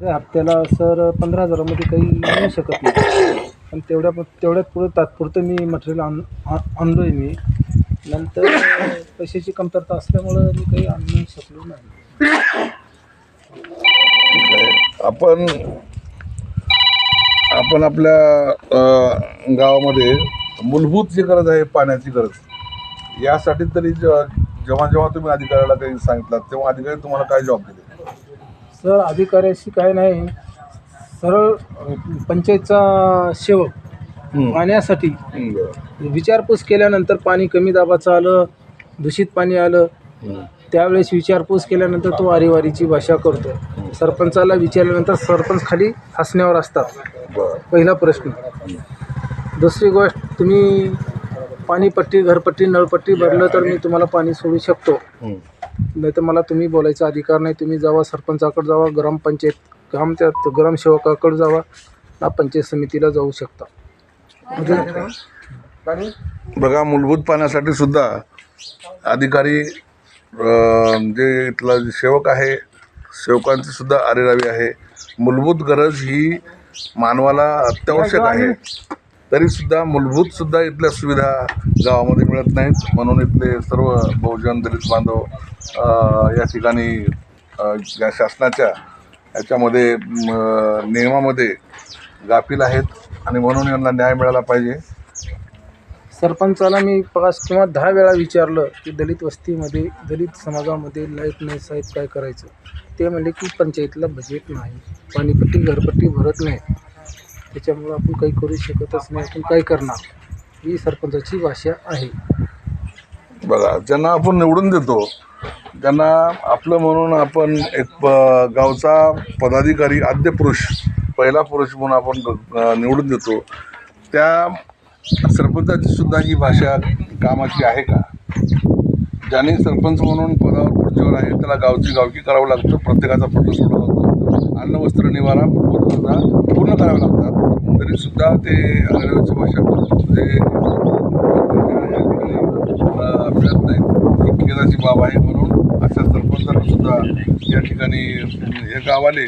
अरे हप्त्याला सर पंधरा हजारामध्ये काही मिळू शकत नाही. पण तेवढ्या तेवढ्यात पुढं तात्पुरतं मी मटेरियल आण आणलो आहे मी. नंतर पैशाची कमतरता असल्यामुळं मी काही आणू शकलो नाही. आपण आपण आपल्या गावामध्ये मूलभूत जी गरज आहे पाण्याची गरज यासाठी तरी जेव्हा जेव्हा जेव्हा तुम्ही अधिकाऱ्याला काही सांगितलं तेव्हा अधिकारी तुम्हाला काय जॉब दिले सर अधिकाऱ्याशी काय नाही सरळ पंचायतचा सेवक पाण्यासाठी विचारपूस केल्यानंतर पाणी कमी दाबाचं आलं दूषित पाणी आलं त्यावेळेस विचारपूस केल्यानंतर तो वारीवारीची भाषा करतो. सरपंचाला विचारल्यानंतर सरपंच खाली हसण्यावर असतात. पहिला प्रश्न. दुसरी गोष्ट तुम्ही पाणीपट्टी घरपट्टी नळपट्टी भरलं तर मी तुम्हाला पाणी सोडू शकतो. नाही तर मला तुम्ही बोलायचा अधिकार नाही. तुम्ही जावा सरपंचाकडे जावा ग्रामपंचायत ग्राम त्या ग्रामसेवकाकडे जावा. ना पंचायत समितीला जाऊ शकता. बघा मूलभूत पाण्यासाठी सुद्धा अधिकारी अ, जे इथला जे सेवक आहे सेवकांची सुद्धा आरेरावी आहे. मूलभूत गरज ही मानवाला अत्यावश्यक आहे. तरीसुद्धा मूलभूतसुद्धा इथल्या सुविधा गावामध्ये मिळत नाहीत. म्हणून इथले सर्व बहुजन दलित बांधव या ठिकाणी या शासनाच्या याच्यामध्ये नियमामध्ये गाफील आहेत आणि म्हणून यांना न्याय मिळाला पाहिजे. सरपंचाला मी पाच किंवा दहा वेळा विचारलं की दलित वस्तीमध्ये दलित समाजामध्ये लाइट नाही साहेब काय करायचं? ते म्हणले की पंचायतीला बजेट नाही पाणीपट्टी घरपट्टी भरत नाही त्याच्यामुळं आपण काही करू शकतच नाही. आपण काय करणार? ही सरपंचाची भाषा आहे. बघा ज्यांना आपण निवडून देतो त्यांना आपलं म्हणून आपण एक प- गावचा पदाधिकारी आद्य पुरुष पहिला पुरुष म्हणून आपण निवडून देतो त्या सरपंचाची सुद्धा ही भाषा कामाची आहे का? ज्याने सरपंच म्हणून पदावर खुर्चीवर आहे त्याला गावची गावकी करावं लागतं प्रत्येकाचा प्रश्न सोडवा लागतो अन्न वस्त्र निवारा गरजा पूर्ण कराव्या लागतात. तरी सुद्धा ते अरेरावीची भाषा अ, मिळत नाही. ही खेदाची बाब आहे म्हणून अशा सरपंचांना सुद्धा या ठिकाणी हे गावाले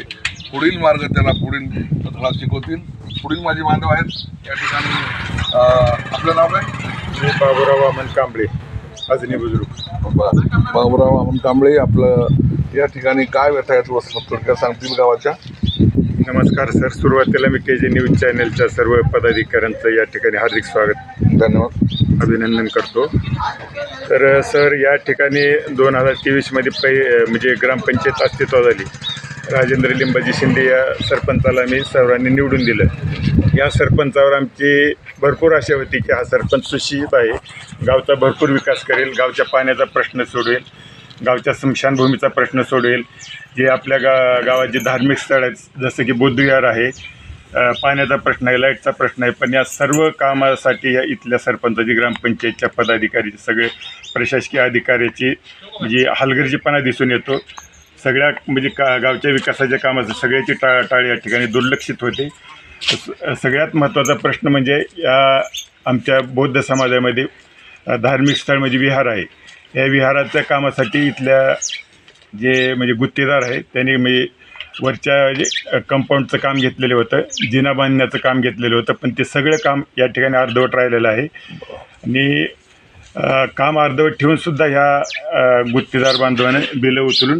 पुढील मार्ग त्याला पुढील धडा शिकवतील. पुढील माझे बांधव आहेत. या ठिकाणी आपलं नाव काय? मी बाबूराव वामन कांबळे अजनी बुजुर्ग. बरं. बाबूराव अमन कांबळे आपलं या ठिकाणी काय व्यथा आहेत वस थोडक्यात सांगतील गावाच्या. नमस्कार सर. सुरुवातीला मी के जे न्यूज चॅनलच्या सर्व पदाधिकाऱ्यांचं या ठिकाणी हार्दिक स्वागत. धन्यवाद. अभिनंदन करतो. तर सर या ठिकाणी दोन हजार तेवीसमध्ये पै म्हणजे ग्रामपंचायत अस्तित्वात आली. राजेंद्र लिंबाजी शिंदे या सरपंचाला मी सर्वांनी निवडून दिलं. या सरपंचावर आमची भरपूर आशा होती की हा सरपंच सुशिक्षित आहे. गावचा भरपूर विकास करेल गावच्या पाण्याचा प्रश्न सोडवेल. गावच्या स्मशानभूमीचा प्रश्न सोडवेल. जे आपल्या गा गावात जे धार्मिक स्थळ आहेत जसं की बुद्धविहार आहे पाण्याचा प्रश्न आहे लाईटचा प्रश्न आहे पण या सर्व कामासाठी या इथल्या सरपंचाची ग्रामपंचायतच्या पदाधिकारी सगळे प्रशासकीय अधिकाऱ्याची म्हणजे हलगर्जीपणा दिसून येतो. सगळ्या म्हणजे का गावच्या विकासाच्या कामाचं सगळ्याची टा टाळी या ठिकाणी दुर्लक्षित होते. सगळ्यात महत्त्वाचा प्रश्न म्हणजे या आमच्या बौद्ध समाजामध्ये धार्मिक स्थळ म्हणजे विहार आहे. या विहाराच्या कामासाठी इथल्या जे म्हणजे गुत्तेदार आहेत त्यांनी म्हणजे वरच्या जे कंपाऊंडचं काम घेतलेलं होतं जिना बांधण्याचं काम घेतलेलं होतं पण ते सगळं काम या ठिकाणी अर्धवट राहिलेलं आहे. आणि काम अर्धवट ठेवूनसुद्धा ह्या गुत्तेदार बांधवाने बिलं उचलून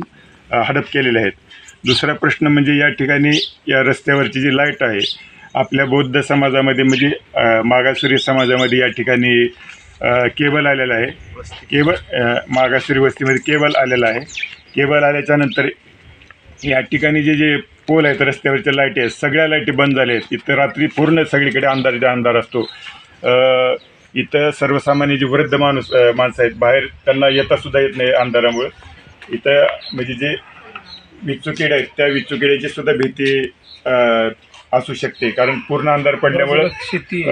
हडप केलेले आहेत. दुसरा प्रश्न म्हणजे या ठिकाणी या रस्त्यावरची जी लाइट आहे आपल्या बौद्ध समाजामध्ये म्हणजे मागासुरी समाजामध्ये या ठिकाणी केबल आलेलं आहे. केबल अ, मागासुरी वस्तीमध्ये केबल आलेलं आहे. केबल आल्याच्यानंतर या ठिकाणी जे जे पोल आहेत रस्त्यावरच्या लाईटी आहेत सगळ्या लाईटी बंद झाल्या आहेत. इथं रात्री पूर्ण सगळीकडे अंधार अंधार असतो. इथं सर्वसामान्य जे वृद्ध माणूस माणसं आहेत बाहेर त्यांना येतासुद्धा येत नाही अंधारामुळं. इथं म्हणजे जे विचुकिडे आहेत त्या विचुकिड्याची सुद्धा भीती असू शकते. कारण पूर्ण अंधार पडल्यामुळं शेती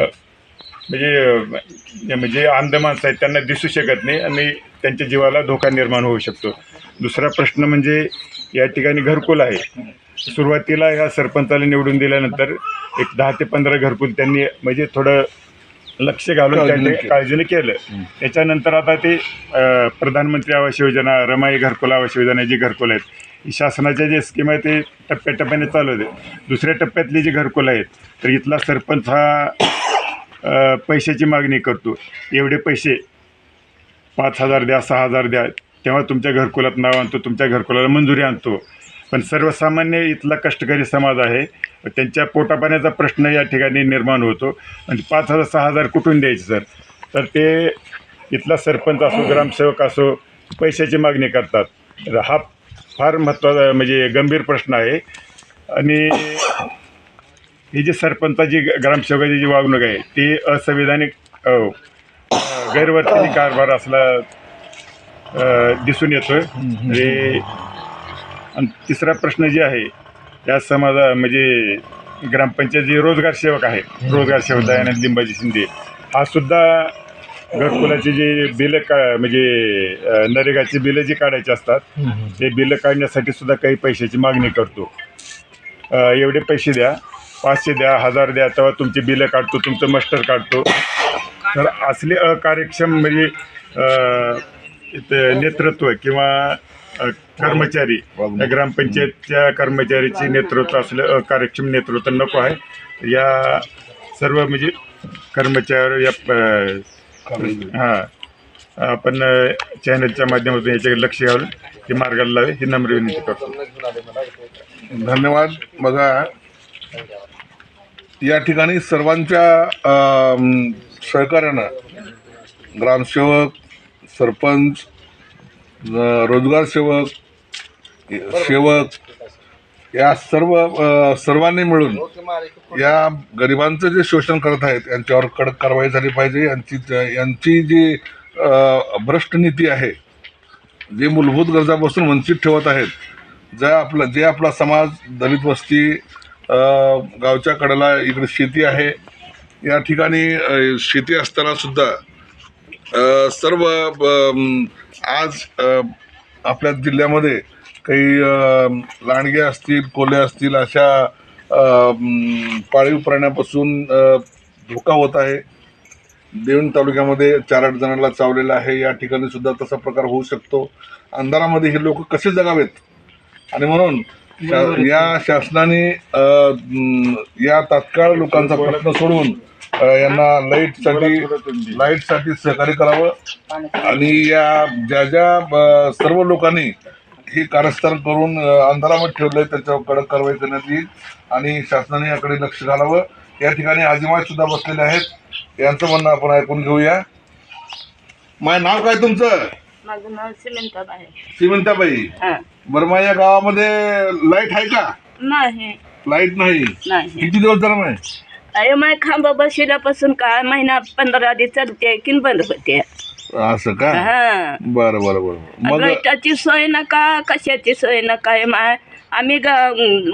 म्हणजे म्हणजे अंध माणसं आहेत त्यांना दिसू शकत नाही आणि त्यांच्या जीवाला धोका निर्माण होऊ शकतो. दुसरा प्रश्न म्हणजे या ठिकाणी घरकुल आहे. सुरुवातीला ह्या सरपंचाला निवडून दिल्यानंतर एक दहा ते पंधरा घरकुल त्यांनी म्हणजे थोडं लक्ष घालून त्या काळजीने केलं. त्याच्यानंतर आता ते प्रधानमंत्री आवास योजना रमाई घरकुल आवास योजना जी घरकुल आहेत ही शासनाच्या जे स्कीम आहे ते टप्प्याटप्प्याने चालू होते दुसऱ्या टप्प्यातली जी घरकुल आहेत तर इथला सरपंच हा पैशाची मागणी करतो. एवढे पैसे पाच हजार द्या सहा हजार द्या तेव्हा तुमच्या घरकुलात नाव आणतो तुमच्या घरकुलाला मंजुरी आणतो. पण सर्वसामान्य इथला कष्टकरी समाज आहे. त्यांच्या पोटापाण्याचा प्रश्न या ठिकाणी निर्माण होतो. आणि पाच हजार सहा हजार कुठून द्यायचे सर? तर ते इथला सरपंच असो ग्रामसेवक असो पैशाची मागणी करतात. तर हा फार महत्त्वाचा म्हणजे गंभीर प्रश्न आहे. आणि ही जी सरपंचाची ग्रामसेवकाची जी वागणूक आहे ती असंविधानिक गैरवर्तनी कारभार असला दिसून येतोय. म्हणजे आणि तिसरा प्रश्न जे आहे या समाजा म्हणजे ग्रामपंचायत जे रोजगार सेवक आहे रोजगार सेवक दयानंद लिंबाजी शिंदे हा सुद्धा घरकुलाचे जे बिलं का म्हणजे नरेगाची बिलं जी काढायची असतात ते बिलं काढण्यासाठी सुद्धा काही पैशाची मागणी करतो. एवढे पैसे द्या पाचशे द्या हजार द्या तेव्हा तुमची बिलं काढतो तुमचं मस्टर काढतो. तर असले अकार्यक्षम म्हणजे नेतृत्व किंवा कर्मचारी ग्रामपंचायतच्या कर्मचारीचे नेतृत्व असलं अकार्यक्षम नेतृत्व नको आहे. या सर्व म्हणजे कर्मचारी या प- हां आपण चॅनलच्या माध्यमातून याच्याकडे लक्ष घालून हे मार्गाला लावे ही नम्र विनंती करतो. धन्यवाद. बघा या ठिकाणी सर्वांच्या सहकार्यानं ग्रामसेवक सरपंच रोजगार सेवक सेवक या सर्व सर्वांनी मिळून या गरिबांचं जे शोषण करत आहेत यांच्यावर कडक कारवाई झाली पाहिजे. यांची यांची जी भ्रष्ट नीती आहे जे मूलभूत गरजापासून वंचित ठेवत आहेत ज्या आपलं जे आपला समाज दलित वस्ती गावच्या कडेला इकडे शेती आहे. या ठिकाणी शेती असताना सुद्धा सर्व आज आपल्या जिल्ह्यामध्ये काही लांडगे असतील कोले असतील अशा पाळीव प्राण्यापासून धोका होत आहे. देवण तालुक्यामध्ये चार आठ जणांना चावलेला आहे. या ठिकाणी सुद्धा तसा प्रकार होऊ शकतो. अंधारामध्ये हे लोक कसे जगावेत? आणि म्हणून शा- या शासनाने या तात्काळ लोकांचा प्रश्न सोडवून अ, यांना लाईटसाठी लाईटसाठी सहकार्य करावं. आणि या ज्या ज्या सर्व लोकांनी हे कारस्थान करून अंधारामध्ये ठेवलंय त्याच्यावर कडक कारवाई करण्यात येईल. आणि शासनाने याकडे लक्ष घालावं. या ठिकाणी आजीमाय सुद्धा बसलेले आहेत. यांचं म्हणणं आपण ऐकून घेऊया. माय नाव काय तुमचं? माझं नाव श्रीमंताबाई. हा. बर्मा या गावामध्ये लाइट आहे का? नाही. लाइट नाही? नाही. किती दिवस झाला नाही अरे माय खांबा बसल्यापासून काय महिना पंधरा आधी चालते की बंद होते. असं का? हा. बरं बरं बरं. मग लाईटाची सोय नका कशाची सोय नका हे माय आम्ही ग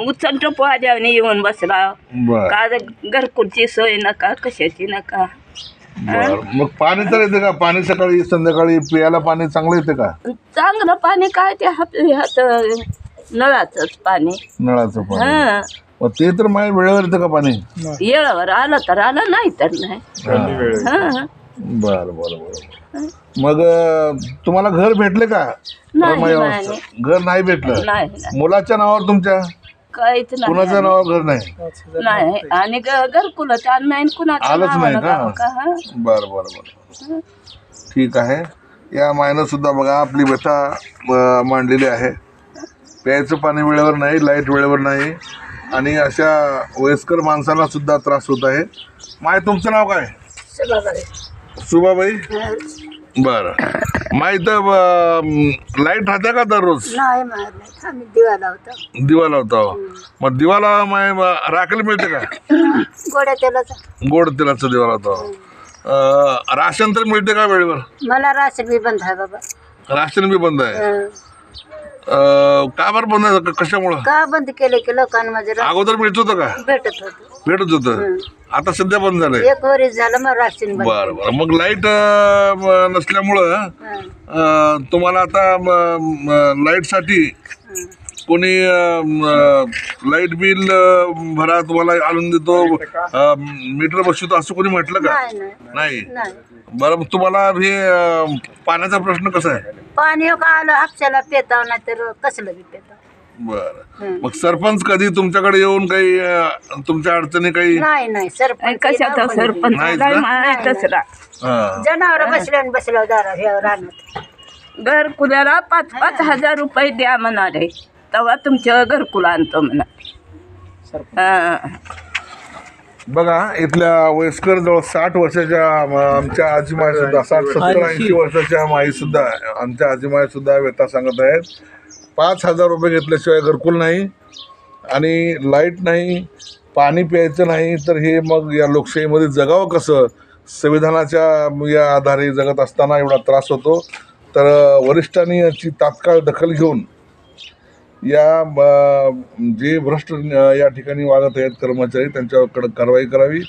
उचल टोपवाद्याने येऊन बसला. बर. का घरकुलची सोय नका कशाची नका. बर. मग पाणी तर येते का? पाणी सकाळी संध्याकाळी पियाला पाणी चांगलं येते का? चांगलं पाणी काय ते ह्यात नळाचंच पाणी. नळाचं पाणी. हा. मग ते तर माझ्या वेळेवर येतं का पाणी? येळावर आलं तर आलं नाही तर नाही. हा. बर बर बर. मग अं, तुम्हाला घर भेटले का? नाही, रमाई नाही. अवस्था. घर नाही भेटलं? नाही नाही. मुलाच्या नावावर तुमच्या? काहीच नाही. कुणाच्या नावावर घर नाही? नाही. आणि ग- घरकुलाचं नाही कुणाचं आलंच नाही नावानं का? गाव का? हा? बर बर बर. ठीक आहे. या मायनं सुद्धा बघा आपली व्यथा अं, मांडलेली आहे. प्यायचं पाणी वेळेवर नाही लाइट वेळेवर नाही. आणि अशा वयस्कर माणसाला सुद्धा त्रास होत आहे. माय तुमचं नाव काय? सुबाबाई बरं. माय इथं लाइट राहते का दररोज? नाही मारत आम्ही दिवा लावतो. दिवा लावतो. मग दिवाला माय राखेल मिळते का? गोड्या तेलाचा. गोड तेलाचा दिवा लावतो. अं, राशन तर मिळते का वेळेवर? मला राशन बी बंद आहे बाबा. राशन बी बंद आहे? हं. अं, का बरं बंद आहे? क- कशामुळं? का बंद केलं की लोकांमध्ये रा- अगोदर मिळत होतं का? भेटत होत. भेटत होतं. आता सध्या बंद झालंय. एक वरीस झालं मग राशन बंद. बरं बरं. मग लाइट नसल्यामुळं हं. अं, तुम्हाला आता लाईटसाठी कोणी लाइट बिल अं, भरा तुम्हाला आणून देतो मीटर बसवतो असं कोणी म्हटलं का? नाही नाही. नाही. नाही. बरं मग तुम्हाला हे अं, पाण्याचा प्रश्न कसा आहे? पाणी का आलं हापशाला पेताव नाही तर कसलं बी पेताव? बरं. मग सरपंच कधी तुमच्याकडे येऊन काही अं, तुमच्या अडचणी काही? नाही नाही सरपंच कशाचा नाहीच सरपंच का? माहितच रा हां. जनावर बसल्या न बसल्या दारा हे रानात घरकुलाला पाच पाच हजार रुपये द्या म्हणाले. तेव्हा तुमचं घरकुल आणतो म्हणा. हां. बघा इथल्या वयस्कर जवळ साठ वर्षाच्या आम- आमच्या आजीमाई सुद्धा साठ सत्तर ऐंशी वर्षाच्या माई सुद्धा आमच्या आजीमाई सुद्धा व्यथा सांगत आहेत. पाच हजार रुपये घेतल्याशिवाय घरकुल नाही आणि लाइट नाही पाणी प्यायचं नाही तर हे मग या लोकशाहीमध्ये जगावं कसं? संविधानाच्या या आधारे जगत असताना एवढा त्रास होतो. तर वरिष्ठांनी याची तात्काळ दखल घेऊन या जे भ्रष्ट या ठिकाणी वागत आहेत कर्मचारी त्यांच्यावर कडक कारवाई करावी.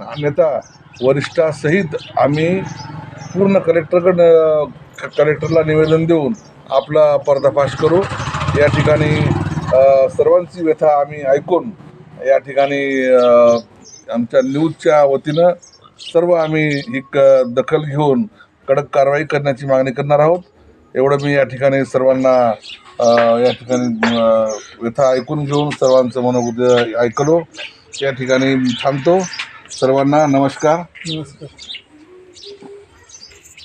अन्यथा वरिष्ठासहित आम्ही पूर्ण कलेक्टरकडं कलेक्टरला निवेदन देऊन आपला पर्दाफाश करू. या ठिकाणी सर्वांची व्यथा आम्ही ऐकून या ठिकाणी आमच्या न्यूजच्या वतीनं सर्व आम्ही ही क दखल घेऊन कडक कारवाई करण्याची मागणी करणार आहोत. एवढं मी या ठिकाणी सर्वांना या ठिकाणी व्यथा ऐकून घेऊन सर्वांचं मनोगत ऐकलो. या ठिकाणी थांबतो. सर्वांना नमस्कार. नमस्कार.